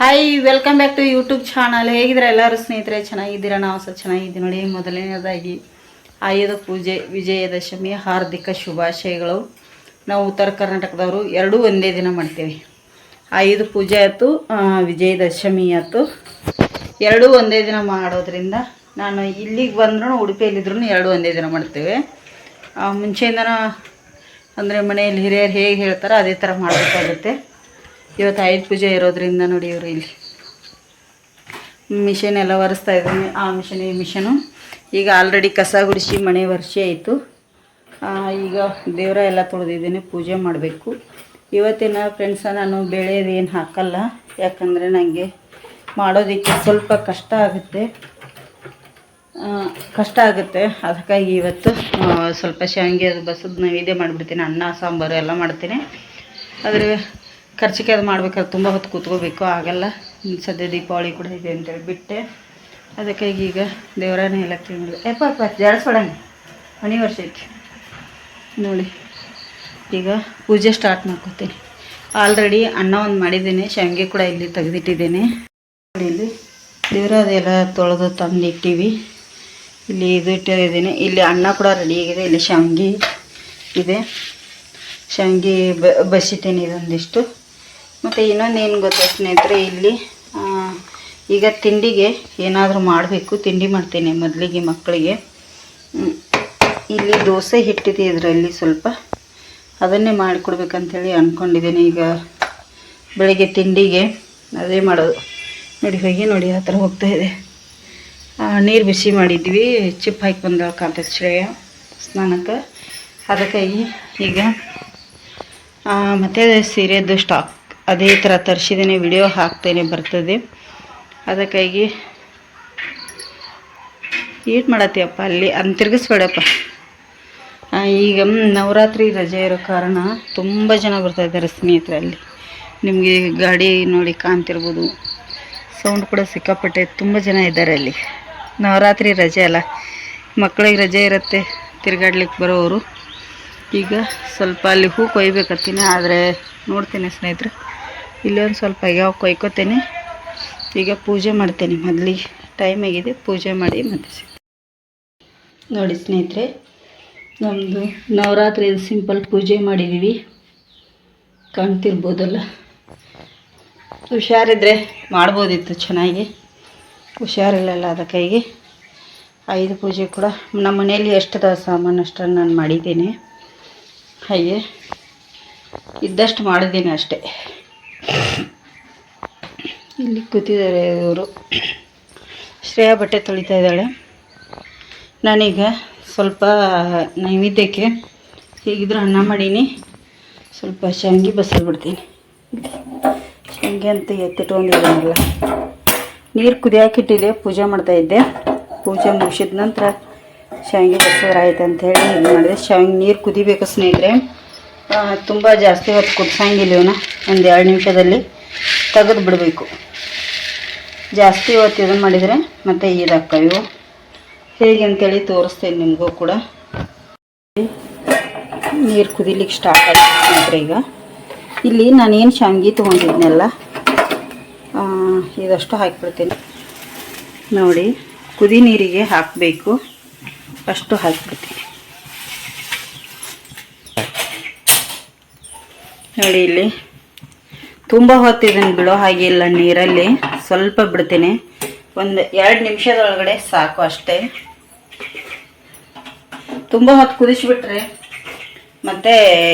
Hi welcome back to YouTube channel ಹೇಗಿದ್ರೆ ಎಲ್ಲರೂ ಸ್ನೇಹಿತರೆ? ಚೆನ್ನಾಗಿದ್ದೀರಾ? ನಾವು ಸಹ ಚೆನ್ನಾಗಿದ್ದೀವಿ ನೋಡಿ, ಮೊದಲನೇದಾಗಿ ಆಯುಧ ಪೂಜೆ ವಿಜಯದಶಮಿ ಹಾರ್ದಿಕ ಶುಭಾಶಯಗಳು. ನಾವು ಉತ್ತರ ಕರ್ನಾಟಕದವರು ಎರಡೂ ಒಂದೇ ದಿನ ಮಾಡ್ತೇವೆ. ಆಯುಧ ಪೂಜೆ ಆಯಿತು ವಿಜಯದಶಮಿ ಆಯಿತು. ಎರಡೂ ಒಂದೇ ದಿನ ಮಾಡೋದ್ರಿಂದ ನಾನು ಇಲ್ಲಿಗೆ ಬಂದ್ರೂ, ಉಡುಪಿಯಲ್ಲಿದ್ರೂ ಎರಡೂ ಒಂದೇ ದಿನ ಮಾಡ್ತೇವೆ. ಮುಂಚೆಯಿಂದನೂ ಅಂದರೆ ಮನೆಯಲ್ಲಿ ಹಿರಿಯರು ಹೇಗೆ ಹೇಳ್ತಾರೋ ಅದೇ ಥರ ಮಾಡಬೇಕಾಗುತ್ತೆ. ಇವತ್ತು ಆಯುಧ ಪೂಜೆ ಇರೋದ್ರಿಂದ ನೋಡಿ ಇವರು ಇಲ್ಲಿ. ಮಿಷನ್ ಎಲ್ಲ ಒರೆಸ್ತಾ ಇದ್ದೀನಿ ಆ ಮಿಷನ್, ಈ ಮಿಷನು. ಈಗ ಆಲ್ರೆಡಿ ಕಸ ಗುಡಿಸಿ ಮನೆ ವರ್ಷಿ ಆಯಿತು. ಈಗ ದೇವರ ಎಲ್ಲ ತೊಳೆದಿದ್ದೀನಿ, ಪೂಜೆ ಮಾಡಬೇಕು. ಇವತ್ತಿನ ಫ್ರೆಂಡ್ಸ ನಾನು ಏನು ಹಾಕಲ್ಲ. ಯಾಕಂದರೆ ನನಗೆ ಮಾಡೋದಕ್ಕೆ ಸ್ವಲ್ಪ ಕಷ್ಟ ಆಗುತ್ತೆ. ಕಷ್ಟ ಆಗುತ್ತೆ. ಅದಕ್ಕಾಗಿ ಇವತ್ತು ಸ್ವಲ್ಪ ಶಾವಿಗೆ ಅದು ಬಸದ ನೈವೇದ್ಯ ಮಾಡಿಬಿಡ್ತೀನಿ. ಅನ್ನ, ಸಾಂಬಾರು ಎಲ್ಲ ಮಾಡ್ತೀನಿ. ಆದರೆ ಖರ್ಚಿಗೆ ಅದು ಮಾಡ್ಬೇಕಾದ್ರೆ ತುಂಬ ಹೊತ್ತು ಕೂತ್ಕೋಬೇಕು. ಆಗಲ್ಲ ಸದ್ಯ ದೀಪಾವಳಿ ಕೂಡ ಇದೆ ಅಂತೇಳಿ ಬಿಟ್ಟೆ ಅದಕ್ಕಾಗಿ ಈಗ ದೇವರನೇ ಎಲ್ಲ ಕ್ಲೀನ್ ಯಪ್ಪ ಅಪ್ಪ ಜಾಡಿಸ್ಬೇಡಂಗೆ ಮನೆ ವರ್ಷ ಐತಿ. ನೋಡಿ, ಈಗ ಪೂಜೆ ಸ್ಟಾರ್ಟ್ ಮಾಡ್ಕೋತೀನಿ. ಆಲ್ರೆಡಿ ಅನ್ನ ಒಂದು ಮಾಡಿದ್ದೀನಿ ಶಾವಿಗೆ ಕೂಡ ಇಲ್ಲಿ ತೆಗೆದಿಟ್ಟಿದ್ದೀನಿ. ಇಲ್ಲಿ ದೇವರ ಅದೆಲ್ಲ ತೊಳೆದು ತಂದು ಇಲ್ಲಿ ಇದು ಇಟ್ಟಿದ್ದೀನಿ. ಇಲ್ಲಿ ಅನ್ನ ಕೂಡ ರೆಡಿ ಆಗಿದೆ. ಇಲ್ಲಿ ಶಾವಿಗೆ ಇದೆ. ಶಾವಿಗೆ ಬಸಿತೀನಿ ಇದೊಂದಿಷ್ಟು. ಮತ್ತು ಇನ್ನೊಂದೇನು ಗೊತ್ತಾ ಸ್ನೇಹಿತರೆ, ಇಲ್ಲಿ ಈಗ ತಿಂಡಿಗೆ ಏನಾದರೂ ಮಾಡಬೇಕು, ತಿಂಡಿ ಮಾಡ್ತೇನೆ ಮೊದಲಿಗೆ ಮಕ್ಕಳಿಗೆ. ಇಲ್ಲಿ ದೋಸೆ ಹಿಟ್ಟಿದೆ ಇದರಲ್ಲಿ ಸ್ವಲ್ಪ. ಅದನ್ನೇ ಮಾಡಿಕೊಡ್ಬೇಕಂತೇಳಿ ಅಂದ್ಕೊಂಡಿದ್ದೀನಿ ಈಗ ಬೆಳಿಗ್ಗೆ ತಿಂಡಿಗೆ. ಅದೇ ಮಾಡೋದು. ನೋಡಿ, ಹೋಗಿ ನೋಡಿ, ಆ ಥರ ಹೋಗ್ತಾ ಇದೆ. ನೀರು ಬಿಸಿ ಮಾಡಿದ್ವಿ. ಚಿಪ್ ಹಾಕಿ ಬಂದ ಕಾಂತ ಶ್ರೇಯ, ಸ್ನಾನಕ್ಕೆ. ಅದಕ್ಕಾಗಿ ಈಗ ಮತ್ತೆ ಸೀರೆದು ಸ್ಟಾಕ್ ಅದೇ ಥರ ತರಿಸಿದ್ದೇನೆ ವಿಡಿಯೋ ಹಾಕ್ತೇನೆ ಬರ್ತದೆ. ಅದಕ್ಕಾಗಿ ಏಟ್ ಮಾಡತ್ತೀಯಪ್ಪ ಅಲ್ಲಿ? ಅಂತ ತಿರ್ಗಿಸ್ಬೇಡಪ್ಪ. ಈಗ ನವರಾತ್ರಿ ರಜೆ ಇರೋ ಕಾರಣ ತುಂಬ ಜನ ಬರ್ತಾ ಇದ್ದಾರೆ ಸ್ನೇಹಿತರಲ್ಲಿ. ನಿಮಗೆ ಗಾಡಿ ನೋಡಿ ಕಾಣ್ತಿರ್ಬೋದು. ಸೌಂಡ್ ಕೂಡ ಸಿಕ್ಕಾಪಟ್ಟೆ ತುಂಬ ಜನ ಇದ್ದಾರೆ ಅಲ್ಲಿ. ನವರಾತ್ರಿ ರಜೆ ಅಲ್ಲ. ಮಕ್ಕಳಿಗೆ ರಜೆ ಇರುತ್ತೆ ತಿರುಗಾಡ್ಲಿಕ್ಕೆ ಬರೋರು ಈಗ ಸ್ವಲ್ಪ ಅಲ್ಲಿ ಹೂ ಕೊಯ್ಬೇಕತ್ತೀನಿ, ಆದರೆ ನೋಡ್ತೀನಿ ಸ್ನೇಹಿತರೆ. ಇಲ್ಲೊಂದು ಸ್ವಲ್ಪ ಯಾವ ಕೊಯ್ಕೋತೇನೆ. ಈಗ ಪೂಜೆ ಮಾಡ್ತೇನೆ. ಮೊದಲಿಗೆ ಟೈಮ್ ಆಗಿದೆ. ಪೂಜೆ ಮಾಡಿ ಮತ್ತೆ. ನೋಡಿ ಸ್ನೇಹಿತರೆ ನಮ್ಮದು ನವರಾತ್ರಿ ಸಿಂಪಲ್ ಪೂಜೆ ಮಾಡಿದ್ದೀವಿ ಕಾಣ್ತಿರ್ಬೋದಲ್ಲ? ಹುಷಾರಿದ್ರೆ ಮಾಡ್ಬೋದಿತ್ತು ಚೆನ್ನಾಗಿ. ಹುಷಾರಿಲ್ಲಲ್ಲ ಅದಕ್ಕಾಗಿ ಐದು ಪೂಜೆ ಕೂಡ. ನಮ್ಮ ಮನೆಯಲ್ಲಿ ಎಷ್ಟದ ಸಾಮಾನು ಅಷ್ಟನ್ನು ನಾನು ಮಾಡಿದ್ದೀನಿ. ಹಾಗೆ ಇದ್ದಷ್ಟು ಮಾಡಿದ್ದೀನಿ ಅಷ್ಟೇ. ಇಲ್ಲಿ ಕೂತಿದ್ದಾರೆ ಇವರು. ಶ್ರೇಯಾ ಬಟ್ಟೆ ತೊಳಿತಾ ಇದ್ದಾಳೆ. ನಾನೀಗ ಸ್ವಲ್ಪ ನೈವೇದ್ಯಕ್ಕೆ ಹೀಗಿದ್ರೂ ಅನ್ನ ಮಾಡೀನಿ. ಸ್ವಲ್ಪ ಶೇಂಗಿ ಬಸಲ್ ಬಿಡ್ತೀನಿ. ಶೇಂಗಿ ಅಂತ ಎತ್ತಿಟ್ಕೊಂಡಿದ್ದೀನಲ್ಲ ನೀರು ಕುದಿಯಾಕಿಟ್ಟಿದ್ದೆ ಪೂಜೆ ಮಾಡ್ತಾ ಇದ್ದೆ. ಪೂಜೆ ಮುಗಿಸಿದ ನಂತರ ಶಾವಿಗೆ ಬಸೋರು ಆಯ್ತು ಅಂಥೇಳಿ ಇದು ಮಾಡಿದೆ. ಶಾವಿಗೆ ನೀರು ಕುದಿಬೇಕು ಸ್ನೇಹಿತರೆ. ತುಂಬ ಜಾಸ್ತಿ ಹೊತ್ತು ಕುದಿಸಂಗಿಲ್ಲ ಇವನ್ನ ಒಂದು ಎರಡು ನಿಮಿಷದಲ್ಲಿ ತೆಗೆದು ಬಿಡಬೇಕು. ಜಾಸ್ತಿ ಹೊತ್ತು ಇದನ್ನು ಮಾಡಿದರೆ ಮತ್ತೆ ಇದಾಗ್ತವೆ ಇವು. ಹೇಗೆ ಅಂತೇಳಿ ತೋರಿಸ್ತೇನೆ ನಿಮಗೂ ಕೂಡ. ನೀರು ಕುದಿಲಿಕ್ಕೆ ಸ್ಟಾರ್ಟ್ ಸ್ನೇಹಿತರೆ ಈಗ. ಇಲ್ಲಿ ನಾನೇನು ಶಾವಿಗೆ ತೊಗೊಂಡಿದ್ನೆಲ್ಲ ಇದಷ್ಟು ಹಾಕಿಬಿಡ್ತೀನಿ. ನೋಡಿ, ಕುದಿ ನೀರಿಗೆ ಹಾಕಬೇಕು. ಅಷ್ಟು ಹಾಕಿಬಿಡ್ತೀನಿ. ನೋಡಿ ಇಲ್ಲಿ. ತುಂಬ ಹೊತ್ತಿದ್ದೀನಿ ಬಿಡು, ಹಾಗೆ ಇಲ್ಲ ನೀರಲ್ಲಿ. ಸ್ವಲ್ಪ ಬಿಡ್ತೀನಿ. ಒಂದು ಎರಡು ನಿಮಿಷದೊಳಗಡೆ ಸಾಕು ಅಷ್ಟೇ. ತುಂಬ ಹೊತ್ತು ಕುದಿಸ್ಬಿಟ್ರೆ ಮತ್ತೆ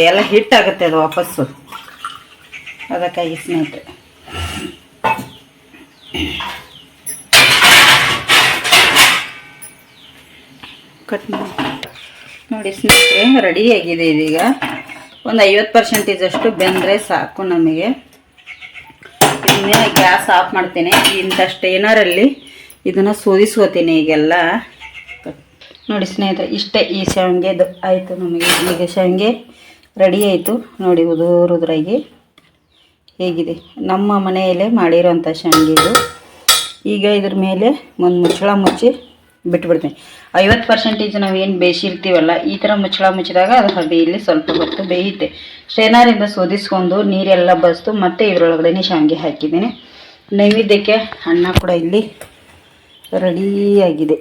ಎಲ್ಲ ಹಿಟ್ಟಾಗುತ್ತೆ ಅದು ವಾಪಸ್ಸು. ಅದಕ್ಕಾಗಿ ಸ್ನೇಹಿತರೆ. ಕಟ್ ಮಾಡಿ. ನೋಡಿ ಸ್ನೇಹಿತರೆ ಆಗಿದೆ ಇದೀಗ? ಒಂದು ಐವತ್ತು ಪರ್ಸೆಂಟೇಜ್ ಅಷ್ಟು ಬೆಂದರೆ ಸಾಕು ನಮಗೆ. ಇನ್ನೇ ಗ್ಯಾಸ್ ಆಫ್ ಮಾಡ್ತೇನೆ. ಇಂಥಷ್ಟು ಏನಾರಲ್ಲಿ ಇದನ್ನು ಸೋದಿಸ್ಕೋತೀನಿ ಈಗೆಲ್ಲ. ನೋಡಿ ಸ್ನೇಹಿತರೆ, ಇಷ್ಟೇ ಈ ಶಾವಿಗೆದು ಆಯಿತು ನಮಗೆ. ಈಗ ಶಾವಿಗೆ ರೆಡಿ ಆಯಿತು. ನೋಡಿ ಉದುರುದ್ರಾಗಿ ಹೇಗಿದೆ. ನಮ್ಮ ಮನೆಯಲ್ಲೇ ಮಾಡಿರೋಂಥ ಶಾವಿಗೆ ಇದು ಈಗ ಇದ್ರ ಮೇಲೆ ಒಂದು ಮುಚ್ಚಳ ಮುಚ್ಚಿ ಬಿಟ್ಬಿಡ್ತೀನಿ. ಐವತ್ತು ಪರ್ಸೆಂಟೇಜ್ ನಾವು ಏನು ಬೇಯಿಸಿರ್ತೀವಲ್ಲ, ಈ ಥರ ಮುಚ್ಚಳ ಮುಚ್ಚಿದಾಗ ಅದು ಹಬೆಯಲ್ಲಿ ಸ್ವಲ್ಪ ಹೊತ್ತು ಬೇಯುತ್ತೆ. ಸ್ಟೇನರಿಂದ ಸೋದಿಸ್ಕೊಂಡು ನೀರೆಲ್ಲ ಬಸ್ತು ಮತ್ತೆ ಇದರೊಳಗಡೆ ಶಾವಿಗೆ ಹಾಕಿದ್ದೀನಿ. ನೈವೇದ್ಯಕ್ಕೆ ಅನ್ನ ಕೂಡ ಇಲ್ಲಿ ರೆಡಿಯಾಗಿದೆ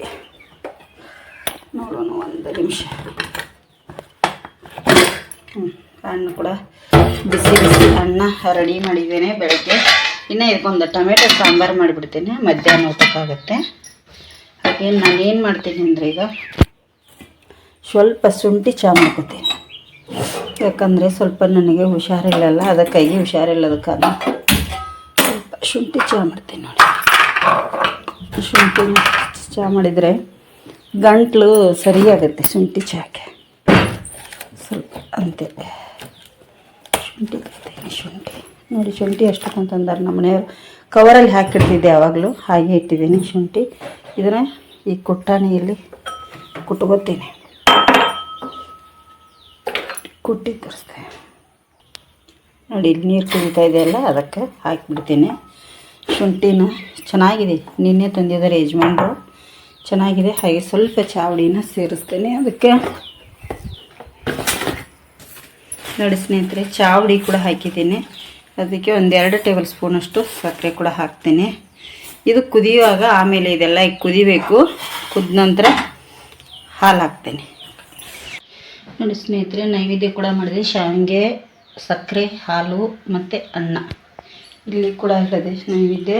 ನೋಡೋಣ ಒಂದು ನಿಮಿಷ. ಹ್ಞೂ ಅನ್ನ ಕೂಡ ಬಿಸಿ ಬಿಸಿ ಅನ್ನ ರೆಡಿ ಮಾಡಿದ್ದೇನೆ ಬೆಳಗ್ಗೆ. ಇನ್ನು ಇದಕ್ಕೊಂದು ಟೊಮೆಟೊ ಸಾಂಬಾರು ಮಾಡಿಬಿಡ್ತೇನೆ, ಮಧ್ಯಾಹ್ನ ಊಟಕ್ಕಾಗತ್ತೆ. ಹಾಗೆ ಏನು ಮಾಡ್ತೀನಿ ಅಂದರೆ ಈಗ ಸ್ವಲ್ಪ ಶುಂಠಿ ಚಹಾ ಮಾಡ್ಕೋತೀನಿ. ಯಾಕಂದರೆ ಸ್ವಲ್ಪ ನನಗೆ ಹುಷಾರಿಲ್ಲಲ್ಲ ಅದಕ್ಕಾಗಿ ಹುಷಾರಿಲ್ಲದ ಕಾರಣ ಸ್ವಲ್ಪ ಶುಂಠಿ ಚಹಾ ಮಾಡ್ತೀನಿ ನೋಡಿ. ಶುಂಠಿ ಚಹಾ ಮಾಡಿದರೆ ಗಂಟ್ಲು ಸರಿಯಾಗುತ್ತೆ ಶುಂಠಿ ಚಹಾಕ್ಕೆ ಸ್ವಲ್ಪ ಅಂತೆ. ಶುಂಠಿ ಬರ್ತೀನಿ ಶುಂಠಿ. ನೋಡಿ, ಶುಂಠಿ ಎಷ್ಟು ಅಂತಂದ್ರೆ ನಮ್ಮ ಮನೆಯವರು ಕವರಲ್ಲಿ ಹಾಕಿಡ್ತಿದ್ದೆ ಯಾವಾಗಲೂ. ಹಾಗೆ ಇಟ್ಟಿದ್ದೀನಿ ಶುಂಠಿ. ಇದನ್ನು ಈ ಕುಟ್ಟಾಣಿಯಲ್ಲಿ ಕುಟ್ಕೋತೀನಿ ಕುಟ್ಟಿ ತರಿಸ್ತೀನಿ. ನೋಡಿ ಇಲ್ಲಿ ನೀರು ಇದೆ ಇದೆಯಲ್ಲ, ಅದಕ್ಕೆ ಹಾಕಿಬಿಡ್ತೀನಿ. ಶುಂಠಿನ ಚೆನ್ನಾಗಿದೆ. ನಿನ್ನೆ ತಂದಿದ್ದಾರೆ ಯಜಮಾನ್ರು. ಚೆನ್ನಾಗಿದೆ. ಹಾಗೆ ಸ್ವಲ್ಪ ಚಾವಡಿನ ಸೇರಿಸ್ತೇನೆ ಅದಕ್ಕೆ. ನೋಡಿ ಸ್ನೇಹಿತರೆ, ಚಾವಡಿ ಕೂಡ ಹಾಕಿದ್ದೀನಿ. ಅದಕ್ಕೆ ಒಂದೆರಡು ಟೇಬಲ್ ಸ್ಪೂನಷ್ಟು ಸಕ್ಕರೆ ಕೂಡ ಹಾಕ್ತೀನಿ. ಇದು ಕುದಿಯುವಾಗ ಆಮೇಲೆ ಇದೆಲ್ಲ ಈಗ ಕುದಿಬೇಕು. ಕುದ ನಂತರ ಹಾಲು ಹಾಕ್ತೇನೆ. ನೋಡಿ ಸ್ನೇಹಿತರೆ, ನೈವೇದ್ಯ ಕೂಡ ಮಾಡಿದೆ ಶಾವಿಗೆ, ಸಕ್ಕರೆ, ಹಾಲು ಮತ್ತು ಅನ್ನ. ಇಲ್ಲಿ ಕೂಡ ಇಲ್ಲದೆ ನೈವೇದ್ಯ.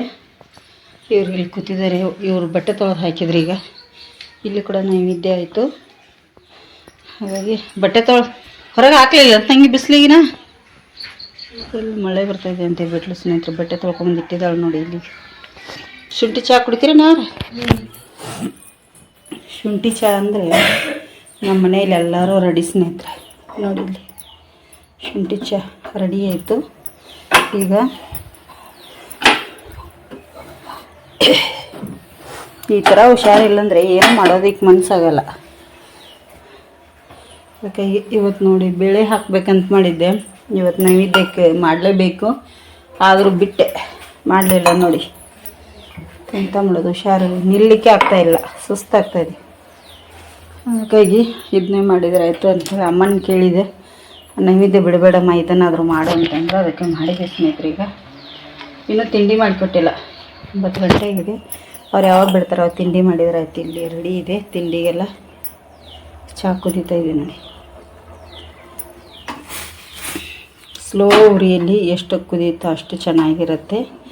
ಇವರು ಇಲ್ಲಿ ಕೂತಿದ್ದಾರೆ. ಇವರು ಬಟ್ಟೆ ತೊಳೆದು ಹಾಕಿದ್ರು ಈಗ. ಇಲ್ಲಿ ಕೂಡ ನೈವೇದ್ಯ ಆಯಿತು. ಹಾಗಾಗಿ ಬಟ್ಟೆ ತೊಳೆ ಹೊರಗೆ ಹಾಕ್ಲಿಲ್ಲ. ತಂಗಿ ಬಿಸಿಲಿಗಿನ? ಇಲ್ಲಿ ಮಳೆ ಬರ್ತಾಯಿದೆ ಅಂತ ಹೇಳ್ಬಿಟ್ಲು ಸ್ನೇಹಿತರು. ಬಟ್ಟೆ ತೊಳ್ಕೊಂಬಂದು ಇಟ್ಟಿದ್ದಾಳೆ ನೋಡಿ ಇಲ್ಲಿ. ಶುಂಠಿ ಚಹಾ ಕುಡಿತೀರಿ ನಾ ಶುಂಠಿ ಚಹಾ ಅಂದರೆ ನಮ್ಮ ಮನೇಲಿ ಎಲ್ಲರೂ ರೆಡಿ ಸ್ನೇಹಿತರೆ. ನೋಡಿ ಇಲ್ಲಿ ಶುಂಠಿ ಚಹಾ ರೆಡಿ ಆಯಿತು. ಈಗ ಈ ಥರ ಹುಷಾರಿಲ್ಲಂದ್ರೆ ಏನು ಮಾಡೋದಕ್ಕೆ ಮನಸ್ಸಾಗಲ್ಲ ಯಾಕೆ, ಇವತ್ತು ನೋಡಿ ಬೇಳೆ ಹಾಕ್ಬೇಕಂತ ಮಾಡಿದ್ದೆ. ಇವತ್ತು ನೈವೇದ್ಯಕ್ಕೆ ಮಾಡಲೇಬೇಕು. ಆದರೂ ಬಿಟ್ಟೆ. ಮಾಡಲಿಲ್ಲ ನೋಡಿ. ಎಂತ ಮಾಡೋದು? ಹುಷಾರು. ನಿಲ್ಲಕ್ಕೆ ಆಗ್ತಾಯಿಲ್ಲ ಸುಸ್ತಾಗ್ತಾಯಿದೆ ಹಾಗಾಗಿ ಇದನ್ನೇ ಮಾಡಿದರೆ ಆಯಿತು ಅಂತೇಳಿ ಅಮ್ಮನ ಕೇಳಿದೆ. ನೈವೇದ್ಯ ಬಿಡಬೇಡಮ್ಮ, ಇದನ್ನಾದರೂ ಮಾಡು ಅಂತಂದ್ರೆ. ಅದಕ್ಕೆ ಮಾಡಿದೆ ಸ್ನೇಹಿತರೆ ಈಗ. ಇನ್ನೂ ತಿಂಡಿ ಮಾಡಿಕೊಟ್ಟಿಲ್ಲ. ಒಂಬತ್ತು ಗಂಟೆ ಆಗಿದೆ. ಅವ್ರು ಯಾವಾಗ ಬಿಡ್ತಾರೆ ಅವ್ರು ತಿಂಡಿ ಮಾಡಿದ್ರೆ ಆಯ್ತು. ಇಲ್ಲಿ ರೆಡಿ ಇದೆ. ತಿಂಡಿಗೆಲ್ಲ ಚಾ ಕುದೀತಾ ಇದೆ ನೋಡಿ. ಸ್ಲೋ ಉರಿಯಲ್ಲಿ ಎಷ್ಟು ಕುದೀತೋ ಅಷ್ಟು ಚೆನ್ನಾಗಿರುತ್ತೆ.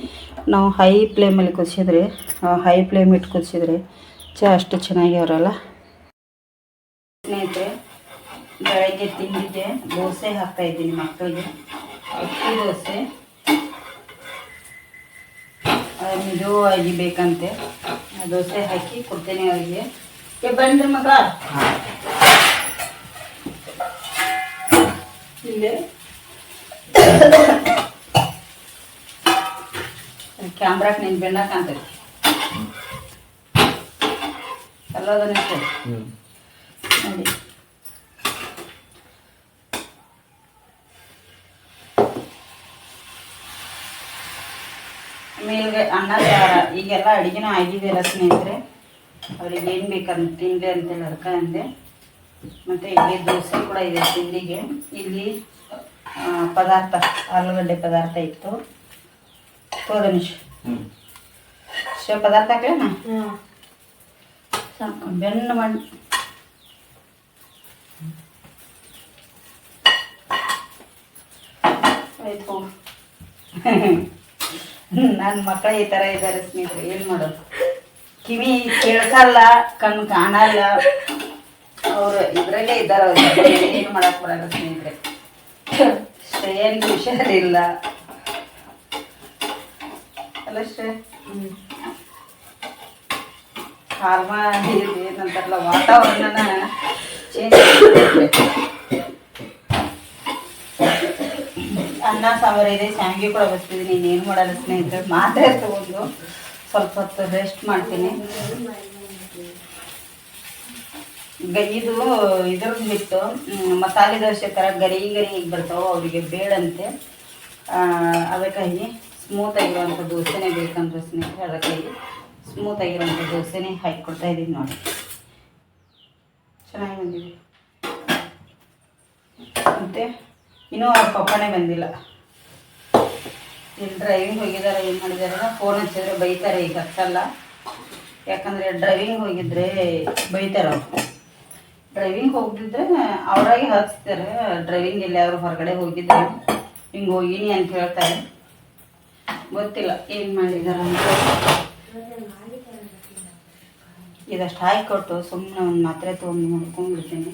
ನಾವು ಹೈ ಫ್ಲೇಮಲ್ಲಿ ಕುದಿಸಿದ್ರೆ ಹೈ ಫ್ಲೇಮ್ ಇಟ್ಟು ಕುದಿಸಿದ್ರೆ ಚ ಅಷ್ಟು ಚೆನ್ನಾಗಿ ಅವರಲ್ಲ ಸ್ನೇಹಿತರೆ, ಬೆಳಗ್ಗೆ ತಿಂಡಿಗೆ ದೋಸೆ ಹಾಕ್ತಾ ಇದ್ದೀನಿ ಮಕ್ಕಳಿಗೆ. ಅಕ್ಕಿ ದೋಸೆ ನಿಜವಾಗಿ ಬೇಕಂತೆ. ದೋಸೆ ಹಾಕಿ ಕೊಡ್ತೇನೆ ಅವರಿಗೆ. ಏ ಮಗ. ಇಲ್ಲೇ. ಕ್ಯಾಮ್ರಾಕ್ ನಿನ್ ಬೆಣ್ಣ ಕಾಣ್ತೈತಿ. ಎಲ್ಲದನ್ನ ನೋಡಿ. ಮೇಲ್ಗೆ ಅನ್ನ ಸಾರ ಈಗೆಲ್ಲ ಅಡುಗೆನೂ ಆಗಿದೆಯಲ್ಲ ಸ್ನೇಹಿತರೆ. ಅವ್ರಿಗೆ ಏನು ಬೇಕಂತ ತಿಂಡಿ ಅಂತೇಳಿ ಅದಕ್ಕೆ ಅಂದೆ. ಮತ್ತು ಇಲ್ಲಿ ದೋಸೆ ಕೂಡ ಇದೆ ತಿಂಡಿಗೆ. ಇಲ್ಲಿ ಪದಾರ್ಥ ಆಲೂಗಡ್ಡೆ ಪದಾರ್ಥ ಇತ್ತು. ತೋದನಿಶ್ ಶಿವ ಪದಾರ್ಥ ಹಾಕ್ಲೇನ? ಸಾಕು ಬೆನ್ನು ಮಾಡಿ ಆಯ್ತು. ನನ್ನ ಮಕ್ಕಳು ಈ ಥರ ಇದ್ದಾರೆ ಸ್ನೇಹಿತರೆ ಏನು ಮಾಡೋದು? ಕಿವಿ ಕೇಳ್ಸಲ್ಲ ಕಣ್ಣು ಕಾಣಲ್ಲ. ಅವರು ಇದರಲ್ಲೇ ಇದ್ದಾರೆ ಅವ್ರು. ಏನು ಮಾಡಕ್ ಬರಲ್ಲ ಸ್ನೇಹಿತರೆ. ಶ್ರೇಯನ್ಗೆ ಹುಷಾರಿಲ್ಲ. ಅಲ್ಲ ಶ್ರೇಯ ಹಾರ್ಮ ಏನಂತಾರಲ್ಲ, ವಾತಾವರಣನ ಚೇಂಜ್ ಅನ್ನ, ಸಾಂಬಾರು ಇದೆ, ಶಾವಿಗೆ ಕೂಡ ಬರ್ತಿದ್ದೀನಿ ಇನ್ನೇನು ಮಾಡಲ್ಲ ಸ್ನೇಹಿತರೆ, ಮಾತ್ರೆ ತಗೊಂಡು ಸ್ವಲ್ಪ ಹೊತ್ತು ರೆಸ್ಟ್ ಮಾಡ್ತೀನಿ. ಇದು ಇದ್ರದ್ದು ಬಿಟ್ಟು ಮಸಾಲೆ ದೋಸೆ ಥರ ಗರಿ ಗರಿ ಹೀಗೆ ಬರ್ತಾವೆ, ಅವರಿಗೆ ಬೇಡಂತೆ. ಅದಕ್ಕಾಗಿ ಸ್ಮೂತ್ ಆಗಿರುವಂಥ ದೋಸೆನೇ ಬೇಕಂದ್ರೆ ಸ್ನೇಹಿತರೆ ಅದಕ್ಕಾಗಿ ಸ್ಮೂತ್ ಆಗಿರುವಂಥ ದೋಸೆನೇ ಹಾಕಿ ಕೊಡ್ತಾ ಇದ್ದೀನಿ ನೋಡಿ. ಚೆನ್ನಾಗಿ ಬಂದಿದೆ. ಮತ್ತು ಇನ್ನೂ ಅವ್ರ ಪಪ್ಪನೇ ಬಂದಿಲ್ಲ. ಇಲ್ಲಿ ಡ್ರೈವಿಂಗ್ ಹೋಗಿದ್ದಾರೆ, ಏನು ಮಾಡಿದ್ದಾರೆ ಫೋನ್ ಹಚ್ಚಿದ್ರೆ ಬೈತಾರೆ, ಈಗ ಹಚ್ಚಲ್ಲ. ಯಾಕಂದರೆ ಡ್ರೈವಿಂಗ್ ಹೋಗಿದ್ರೆ ಬೈತಾರೆ ಅವರು. ಡ್ರೈವಿಂಗ್ ಹೋಗಿದ್ರೆ ಅವರಾಗಿ ಹಚ್ತಾರೆ ಡ್ರೈವಿಂಗ್ ಎಲ್ಲಿಯಾದ್ರು ಹೊರಗಡೆ ಹೋಗಿದ್ರೆ ಹಿಂಗೆ ಹೋಗಿನಿ ಅಂತ ಹೇಳ್ತಾರೆ. ಗೊತ್ತಿಲ್ಲ, ಏನು ಮಾಡಿದಾರಂತ ಇದಷ್ಟು ಹಾಕಿಕೊಟ್ಟು ಸುಮ್ಮನೆ ಒಂದು ಮಾತ್ರೆ ತೊಗೊಂಡು ಮಾಡ್ಕೊಂಡ್ಬಿಡ್ತೀನಿ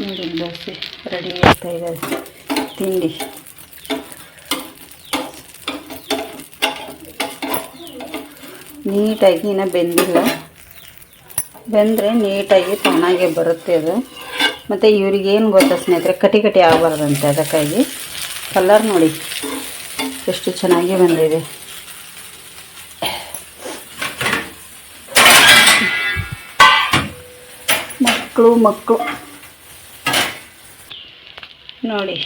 ನೋಡಿ ದೋಸೆ ರೆಡಿ ಆಗ್ತಾ ಇದ್ದಾರೆ. ತಿಂಡಿ. ನೀಟಾಗಿ ಇನ್ನೂ ಬೆಂದಿಲ್ಲ. ಬೆಂದರೆ ನೀಟಾಗಿ ತಾನಾಗೆ ಬರುತ್ತೆ ಅದು. ಮತ್ತು ಇವ್ರಿಗೆ ಏನು ಗೊತ್ತಾ ಸ್ನೇಹಿತರೆ ಕಟಿ ಕಟಿ ಆಗಬಾರ್ದಂತೆ ಅದಕ್ಕಾಗಿ. ಕಲರ್ ನೋಡಿ, ಎಷ್ಟು ಚೆನ್ನಾಗಿ ಬಂದಿದೆ. ಮಕ್ಕಳು ಮಕ್ಕಳು. ನೋಡಿ,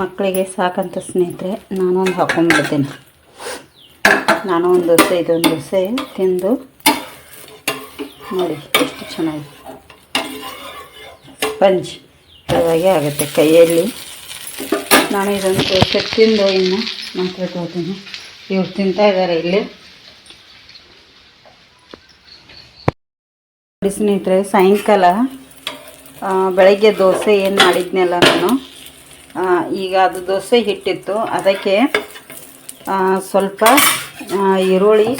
ಮಕ್ಕಳಿಗೆ ಸಾಕಂತ ಸ್ನೇಹಿತರೆ, ನಾನೊಂದು ಹಾಕೊಂಡ್ಬಿಡ್ತೀನಿ. ನಾನು ಒಂದು ದೋಸೆ ಇದೊಂದು ದೋಸೆ ತಿಂದು ನೋಡಿ, ಎಷ್ಟು ಚೆನ್ನಾಗಿ. ಸ್ಪಂಜ್ ಹಾಗೆ ಆಗುತ್ತೆ ಕೈಯಲ್ಲಿ. ನಾನು ಇದೊಂದು ದೋಸೆ ತಿಂದು ಇನ್ನು ಮಾತ್ರ ತಗೋತೀನಿ. ಇವ್ರು ತಿಂತಾ ಇದ್ದಾರೆ ಇಲ್ಲಿ. ಸ್ನೇಹಿತರೆ, ಸಾಯಂಕಾಲ ಬೆಳಗ್ಗೆ ದೋಸೆ ಏನು ಮಾಡಿದ್ನಲ್ಲ ನಾನು. ಈಗ ಅದು ದೋಸೆ ಹಿಟ್ಟಿತ್ತು. ಅದಕ್ಕೆ ಸ್ವಲ್ಪ ಈರುಳ್ಳಿ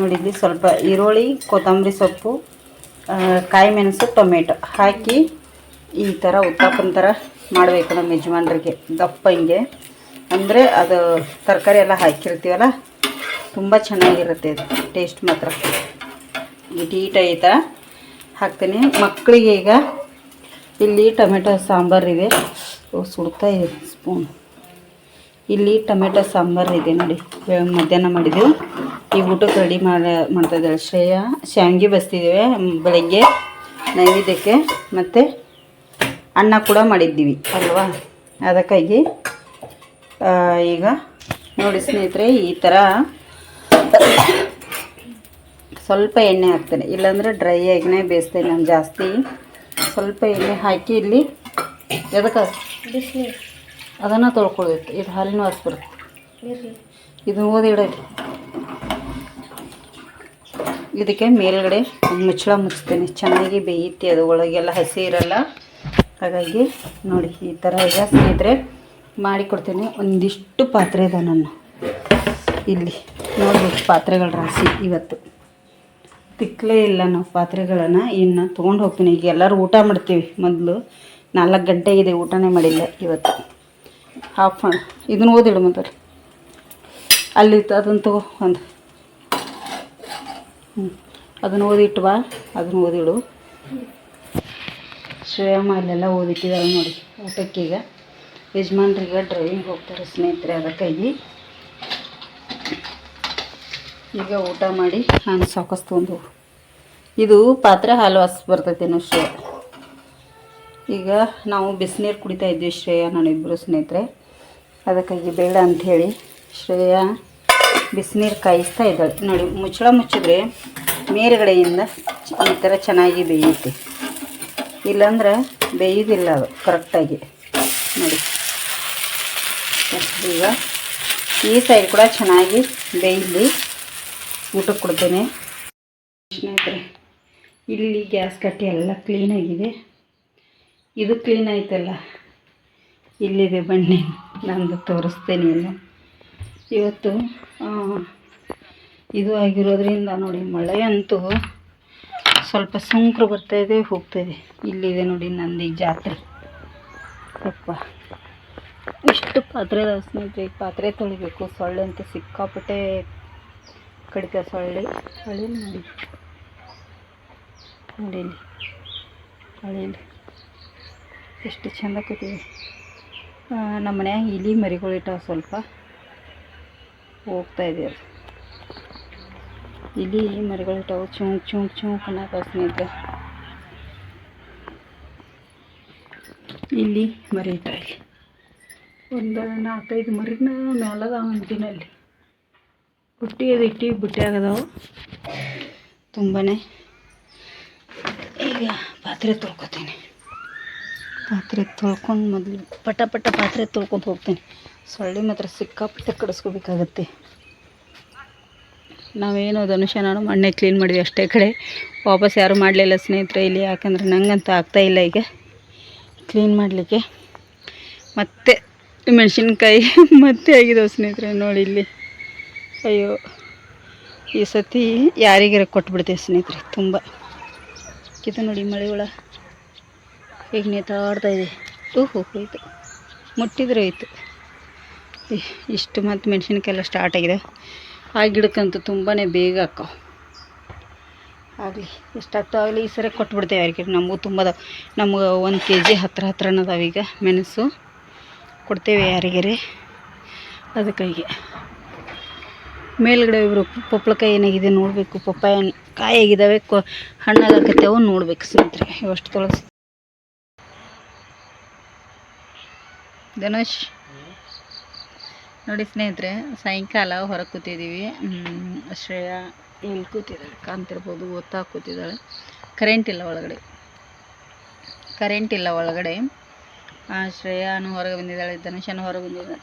ನೋಡಿದ್ವಿ ಸ್ವಲ್ಪ ಈರುಳ್ಳಿ, ಕೊತ್ತಂಬರಿ ಸೊಪ್ಪು ಕಾಯಿ ಮೆಣಸು, ಟೊಮೆಟೊ ಹಾಕಿ ಈ ಥರ ಉತ್ತಪ್ಪನ ಥರ ಮಾಡಬೇಕು ನಮ್ಮ ಯಜಮಾನ್ರಿಗೆ. ದಪ್ಪ ಹಿಂಗೆ. ಅಂದರೆ ಅದು ತರಕಾರಿ ಎಲ್ಲ ಹಾಕಿರ್ತೀವಲ್ಲ, ತುಂಬ ಚೆನ್ನಾಗಿರುತ್ತೆ ಅದು. ಟೇಸ್ಟ್ ಮಾತ್ರ. ಈ ಥರ ಹಾಕ್ತೀನಿ. ಮಕ್ಕಳಿಗೆ ಈಗ ಇಲ್ಲಿ ಟೊಮೆಟೊ ಸಾಂಬಾರಿದೆ ಸುಡ್ತಾ ಇದೆ ಸ್ಪೂನ್ ಇಲ್ಲಿ ಟೊಮೆಟೊ ಸಾಂಬಾರು ಇದೆ ನೋಡಿ. ಮಧ್ಯಾಹ್ನ ಮಾಡಿದ್ದೆವು ಈ ಊಟಕ್ಕೆ ರೆಡಿ ಮಾಡಿ, ಮಾಡ್ತಾ ಇದ್ದಾಳೆ ಶ್ರೇಯ. ಶಾವಿಗೆ ಬಸ್ತಿದ್ದೇವೆ ಬೆಳಗ್ಗೆ ನೈವೇದ್ಯಕ್ಕೆ. ಮತ್ತು ಅನ್ನ ಕೂಡ ಮಾಡಿದ್ದೀವಿ. ಅಲ್ವಾ? ಅದಕ್ಕಾಗಿ ಈಗ ನೋಡಿ ಸ್ನೇಹಿತರೆ ಈ ಥರ ಸ್ವಲ್ಪ ಎಣ್ಣೆ ಹಾಕ್ತೇನೆ. ಇಲ್ಲಾಂದರೆ ಡ್ರೈ ಆಗಿನೇ ಬೇಯಿಸ್ತೇನೆ ನಾನು ಜಾಸ್ತಿ. ಸ್ವಲ್ಪ ಎಣ್ಣೆ ಹಾಕಿ ಇಲ್ಲಿ ಎದಕ್ಕೆ ಅದನ್ನು ತೊಳ್ಕೊಳ್ಬೇಕು. ಇದು ಹಾಲಿನ ವಾಸ ಬರುತ್ತೆ. ಇದು ಓದಿಡೋದು ಇದಕ್ಕೆ ಮೇಲ್ಗಡೆ ಮುಚ್ಚಳ ಮುಚ್ತೇನೆ. ಚೆನ್ನಾಗಿ ಬೇಯುತ್ತೆ ಅದು ಒಳಗೆಲ್ಲ ಹಸಿ ಇರಲ್ಲ. ಹಾಗಾಗಿ ನೋಡಿ, ಈ ಥರ ಈಗ ಸ್ನೇಹಿತರೆ ಮಾಡಿಕೊಡ್ತೀನಿ ಒಂದಿಷ್ಟು ಪಾತ್ರೆ ಇದೆ ನನ್ನ. ಇಲ್ಲಿ ನೋಡ್ಬೇಕು ಪಾತ್ರೆಗಳ ರಾಶಿ ಇವತ್ತು. ತಿಕ್ಕಲೇ ಇಲ್ಲ ನಾವು ಪಾತ್ರೆಗಳನ್ನು. ಇನ್ನು ತೊಗೊಂಡು ಹೋಗ್ತೀನಿ. ಈಗ ಎಲ್ಲರೂ ಊಟ ಮಾಡ್ತೀವಿ ಮೊದಲು. ನಾಲ್ಕು ಗಂಟೆ ಇದೆ, ಊಟನೇ ಮಾಡಿಲ್ಲ ಇವತ್ತು. ಹಾಫ್ ಇದನ್ನು ಓದಿಡು ಮತ್ತೆ ಅಲ್ಲಿ ಅದನ್ನು ತಗೋ ಒಂದು ಹ್ಞೂ ಅದನ್ನು ಓದಿಟ್ಟು ಬಾ. ಅದನ್ನು ಓದಿಡು. ಶ್ರೇಯಮ್ಮ ಅಲ್ಲೆಲ್ಲ ಓದಿಟ್ಟಿದ್ದಾರೆ ನೋಡಿ. ಊಟಕ್ಕೀಗ. ಯಜಮಾನ್ರಿಗೆ ಡ್ರೈವಿಂಗ್ ಹೋಗ್ತಾರೆ ಸ್ನೇಹಿತರೆ ಅದಕ್ಕಾಗಿ ಈಗ ಊಟ ಮಾಡಿ ನಾನು ಸಾಕಷ್ಟು ಇದು ಪಾತ್ರೆ ಹಾಲು ವಾಸ ಬರ್ತೈತೇನೋ ಶ್ರೇಯ. ಈಗ ನಾವು ಬಿಸಿನೀರು ಕುಡಿತಾ ಇದ್ವಿ ಶ್ರೇಯ ನಾನಿಬ್ಬರು ಸ್ನೇಹಿತರೆ. ಅದಕ್ಕಾಗಿ ಬೇಡ ಅಂಥೇಳಿ ಶ್ರೇಯ ಬಿಸಿನೀರು ಕಾಯಿಸ್ತಾ ಇದ್ದಾಳೆ. ನೋಡಿ, ಮುಚ್ಚಳ ಮುಚ್ಚಿದ್ರೆ ಮೇಲುಗಡೆಯಿಂದ ಈ ಥರ ಚೆನ್ನಾಗಿ ಬೇಯುತ್ತೆ. ಇಲ್ಲಾಂದ್ರೆ ಬೇಯೋದಿಲ್ಲ ಅದು ಕರೆಕ್ಟಾಗಿ ನೋಡಿ. ಈಗ ಈ ಸೈಡ್ ಕೂಡ ಚೆನ್ನಾಗಿ ಬೇಯಲಿ ಊಟಕ್ಕೆ ಕೊಡ್ತೇನೆ. ಸ್ನೇಹಿತರೆ, ಇಲ್ಲಿ ಗ್ಯಾಸ್ ಕಟ್ಟಿ ಎಲ್ಲ ಕ್ಲೀನಾಗಿದೆ ಇದು ಕ್ಲೀನ್ ಆಯ್ತಲ್ಲ? ಇಲ್ಲಿದೆ ಬನ್ನಿ, ನಂದು ತೋರಿಸ್ತೇನೆ ಎಲ್ಲ. ಇವತ್ತು ಇದು ಆಗಿರೋದ್ರಿಂದ ನೋಡಿ ಮಳೆ ಅಂತೂ ಸ್ವಲ್ಪ ಸುಂಕ್ರು ಬರ್ತಾಯಿದೆ ಹೋಗ್ತಾಯಿದೆ ಇಲ್ಲಿದೆ ನೋಡಿ ನಂದಿ ಜಾತ್ರೆ. ಅಪ್ಪ ಇಷ್ಟು ಪಾತ್ರೆ ಈಗ ಪಾತ್ರೆ ತೊಳಿಬೇಕು. ಸೊಳ್ಳೆ ಅಂತ ಸಿಕ್ಕಾಪಟ್ಟೆ ಕಡಿತ ಸೊಳ್ಳೆ. ಸೊಳ್ಳೆ ನೋಡಿ. ನೋಡಿ ಹೊಳೀಲಿ ಎಷ್ಟು ಚಂದ ಕೂತಿದೆ ನಮ್ಮ ಮನ್ಯಾಗ ಇಲಿ ಮರಿಗಳು ಇಟ್ಟಾವ ಸ್ವಲ್ಪ. ಹೋಗ್ತಾ ಇದೆ ಅದು. ಇಲಿ ಮರಗಳು ಇಟ್ಟಾವು ಚುಂಕ್ ಚುಂಕ್ ಚುಂಕ್ ಅನ್ನೋ ಸ್ನೇಹಿತರೆ. ಇಲ್ಲಿ ಮರಿ ಇಲ್ಲಿ. ಒಂದು ನಾಲ್ಕೈದು ಮರಿನ ದಿನ ಅಲ್ಲಿ ಬುಟ್ಟಿ ಅದು ಇಟ್ಟಿ ಬುಟ್ಟಿ ಆಗದವು. ತುಂಬಾ ಈಗ ಪಾತ್ರೆ ತೊಳ್ಕೊತೀನಿ. ಪಾತ್ರೆ ತೊಳ್ಕೊಂಡು ಮೊದಲು ಪಟ ಪಟ ಪಾತ್ರೆ ತೊಳ್ಕೊಂಡು ಹೋಗ್ತೀನಿ. ಸೊಳ್ಳೆ ಮಾತ್ರ ಸಿಕ್ಕಾಪಟ್ಟೆ ಕಡಿಸ್ಕೋಬೇಕಾಗತ್ತೆ. ನಾವೇನು ಧನುಷ, ನಾನು ಮಣ್ಣೆ ಕ್ಲೀನ್ ಮಾಡಿದ್ವಿ ಅಷ್ಟೇ ಕಡೆ. ವಾಪಸ್ ಯಾರು ಮಾಡಲಿಲ್ಲ ಸ್ನೇಹಿತರೆ ಇಲ್ಲಿ, ಯಾಕಂದ್ರೆ ನಂಗಂತೂ ಆಗ್ತಾ ಇಲ್ಲ ಈಗ ಕ್ಲೀನ್ ಮಾಡಲಿಕ್ಕೆ. ಮತ್ತೆ ಮೆಣಸಿನ್ಕಾಯಿ ಮತ್ತೆ ಆಗಿದಾವೆ ಸ್ನೇಹಿತರೆ ನೋಡಿ ಇಲ್ಲಿ. ಅಯ್ಯೋ, ಈ ಸತಿ ಯಾರಿಗಾರ ಕೊಟ್ಬಿಡ್ತೀವಿ ಸ್ನೇಹಿತರೆ, ತುಂಬ. ಇದು ನೋಡಿ ಮಳೆ ಒಳ ಈಗ ನೇತಾಡ್ತಾ ಇದೆ. ಓಹೋ, ಹೋಯ್ತು. ಮುಟ್ಟಿದ್ರೆ ಹೋಯ್ತು. ಇಷ್ಟು ಮತ್ತು ಮೆಣಸಿನ್ಕಾಯಿ ಎಲ್ಲ ಸ್ಟಾರ್ಟ್ ಆಗಿದೆ. ಆ ಗಿಡಕ್ಕಂತೂ ತುಂಬಾ ಬೇಗ ಅಕ್ಕವು ಆಗಲಿ ಎಷ್ಟಾಗ್ತಾವ ಆಗಲಿ ಈ ಸರಿ ಕೊಟ್ಬಿಡ್ತೇವೆ ಯಾರಿಗೆ? ನಮಗೂ ತುಂಬ ಅದಾವ ನಮ್ಗೆ ಒಂದು ಕೆ ಜಿ ಹತ್ರ ಹತ್ರನ ಅದಾವ ಈಗ ಮೆಣಸು. ಕೊಡ್ತೇವೆ ಯಾರಿಗಾರೆ? ಅದಕ್ಕಾಗಿ. ಮೇಲ್ಗಡೆ ಇವರು ಪಪ್ಪಳಕಾಯಿ ಏನಾಗಿದೆ ನೋಡಬೇಕು. ಪಪ್ಪಾಯ ಕಾಯಿ ಆಗಿದ್ದಾವೆ ಕೊ ಹಣ್ಣಾಗಕತ್ತೇವು ನೋಡ್ಬೇಕು ಸ್ನೇಹಿತರೆ. ಇವಷ್ಟು ತೊಳಸ್. ಧನುಷ್. ನೋಡಿ ಸ್ನೇಹಿತರೆ, ಸಾಯಂಕಾಲ ಹೊರಗೆ ಕೂತಿದ್ದೀವಿ ಶ್ರೇಯಾ ಇಲ್ಲಿ ಕೂತಿದ್ದಾಳೆ ಕಾಣ್ತಿರ್ಬೋದು, ಓದ್ತಾ ಕೂತಿದ್ದಾಳೆ ಕರೆಂಟ್ ಇಲ್ಲ ಒಳಗಡೆ. ಕರೆಂಟ್ ಇಲ್ಲ ಒಳಗಡೆ. ಶ್ರೇಯಾನು ಹೊರಗೆ ಬಂದಿದ್ದಾಳೆ, ಧನುಷನು ಹೊರಗೆ ಬಂದಿದ್ದಾಳೆ.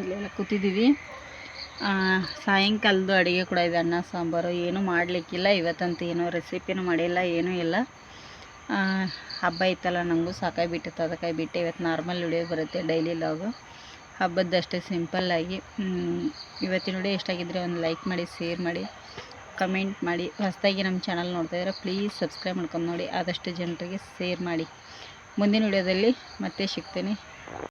ಇಲ್ಲೆಲ್ಲ ಕೂತಿದ್ದೀವಿ ಸಾಯಂಕಾಲದ್ದು ಅಡುಗೆ ಕೂಡ ಇದೆ, ಅನ್ನ, ಸಾಂಬಾರು, ಏನೂ ಮಾಡಲಿಕ್ಕಿಲ್ಲ. ಇವತ್ತಂತೂ ಏನೂ ರೆಸಿಪಿನೂ ಮಾಡಿಲ್ಲ, ಏನೂ ಇಲ್ಲ. ಹಬ್ಬ ಇತ್ತಲ್ಲ ನನಗೂ ಸಾಕಾಗಿ ಬಿಟ್ಟಿತ್ತು ಅದಕ್ಕಾಗಿ ಬಿಟ್ಟೆ. ಇವತ್ತು ನಾರ್ಮಲ್ ವಿಡಿಯೋ ಬರುತ್ತೆ, ಡೈಲಿ ಲಾಗು. ಹಬ್ಬದ್ದಷ್ಟೇ ಸಿಂಪಲ್ಲಾಗಿ. ಇವತ್ತಿನ ವಿಡಿಯೋ ಇಷ್ಟಾಗಿದ್ದರೆ ಒಂದು ಲೈಕ್ ಮಾಡಿ, ಶೇರ್ ಮಾಡಿ, ಕಮೆಂಟ್ ಮಾಡಿ. ಹೊಸದಾಗಿ ನಮ್ಮ ಚಾನಲ್ ನೋಡ್ತಾ ಇದ್ರೆ ಪ್ಲೀಸ್ ಸಬ್ಸ್ಕ್ರೈಬ್ ಮಾಡ್ಕೊಂಡು ನೋಡಿ. ಆದಷ್ಟು ಜನರಿಗೆ ಶೇರ್ ಮಾಡಿ. ಮುಂದಿನ ವಿಡಿಯೋದಲ್ಲಿ ಮತ್ತೆ ಸಿಗ್ತೇನೆ.